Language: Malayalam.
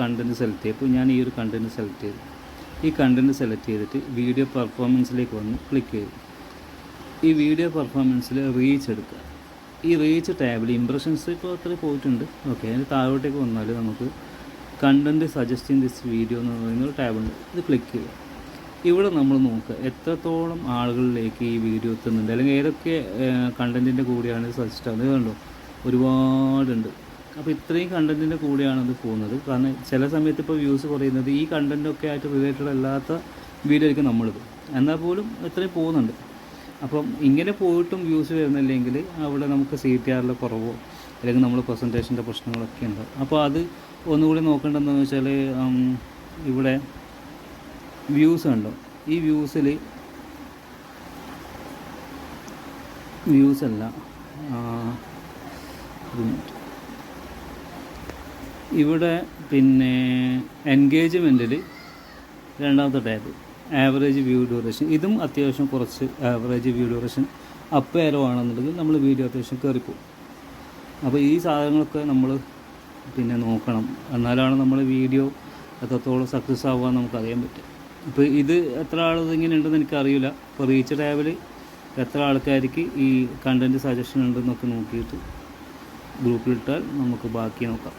കണ്ടന്റ് സെലക്ട് ചെയ്യും അപ്പോൾ ഞാൻ ഈ ഒരു കണ്ടന്റ് സെലക്ട് ചെയ്തു. ഈ കണ്ടന്റ് സെലക്ട് ചെയ്തിട്ട് വീഡിയോ പെർഫോമൻസിലേക്ക് വന്ന് ക്ലിക്ക് ചെയ്തു. ഈ വീഡിയോ പെർഫോമൻസിൽ റീച്ച് എടുക്കുക. ഈ റീച്ച് ടാബിൽ ഇംപ്രഷൻസ് ഇപ്പോൾ അത്ര പോയിട്ടുണ്ട്. ഓക്കെ അതിന് താഴോട്ടേക്ക് വന്നാൽ നമുക്ക് കണ്ടന്റ് സജസ്റ്റിങ് ദിസ് വീഡിയോ എന്ന് പറയുന്ന ഒരു ടാബുണ്ട് ഇത് ക്ലിക്ക് ചെയ്യുക. ഇവിടെ നമ്മൾ നോക്കുക എത്രത്തോളം ആളുകളിലേക്ക് ഈ വീഡിയോ എത്തുന്നുണ്ട്? അല്ലെങ്കിൽ ഏതൊക്കെ കണ്ടന്റിന്റെ കൂടിയാണ് സജസ്റ്റ് ആവുന്നത്? കണ്ടോ? ഒരുപാടുണ്ട്. അപ്പോൾ ഇത്രയും കണ്ടന്റിന്റെ കൂടെയാണ് ഇത് പോകുന്നത്. കാരണം ചില സമയത്ത് ഇപ്പോൾ വ്യൂസ് കുറയുന്നത് ഈ കണ്ടന്റൊക്കെ ആയിട്ട് റിലേറ്റഡ് അല്ലാത്ത വീഡിയോ ആയിരിക്കും നമ്മളിത്. എന്നാൽ പോലും ഇത്രയും പോകുന്നുണ്ട്. അപ്പം ഇങ്ങനെ പോയിട്ടും വ്യൂസ് വരുന്നില്ലെങ്കിൽ അവിടെ നമുക്ക് സി ടി ആറിലെ കുറവോ അല്ലെങ്കിൽ നമ്മൾ പ്രസന്റേഷന്റെ പ്രശ്നങ്ങളൊക്കെ ഉണ്ട്? അപ്പോൾ അത് ഒന്നുകൂടി നോക്കേണ്ടതെന്ന് വെച്ചാൽ ഇവിടെ വ്യൂസ് ഉണ്ടോ ഈ വ്യൂസിൽ വ്യൂസ് അല്ല ഇവിടെ പിന്നെ എൻഗേജ്മെന്റിൽ രണ്ടാമത്തെ ടാബ് ആവറേജ് വ്യൂ ഡ്യൂറേഷൻ ഇതും അത്യാവശ്യം കുറച്ച് ആവറേജ് വ്യൂ ഡ്യൂറേഷൻ അപ്പ് ഏലോ ആണെന്നുണ്ടെങ്കിൽ നമ്മൾ വീഡിയോ അത്യാവശ്യം കയറിപ്പോകും അപ്പോൾ ഈ സാധനങ്ങളൊക്കെ നമ്മൾ പിന്നെ നോക്കണം. എന്നാലാണ് നമ്മൾ വീഡിയോ എത്രത്തോളം സക്സസ് ആവുക നമുക്ക് അറിയാൻ പറ്റും. അപ്പോൾ ഇത് എത്ര ആൾ ഇങ്ങനെ ഉണ്ടെന്ന് എനിക്കറിയില്ല ഇപ്പോൾ റീച്ച് ടാബിൽ എത്ര ആൾക്കാർക്ക് ഈ കണ്ടന്റ് സജഷൻ ഉണ്ടെന്നൊക്കെ നോക്കിയിട്ട് ഗ്രൂപ്പിലിട്ടാൽ നമുക്ക് ബാക്കി നോക്കാം.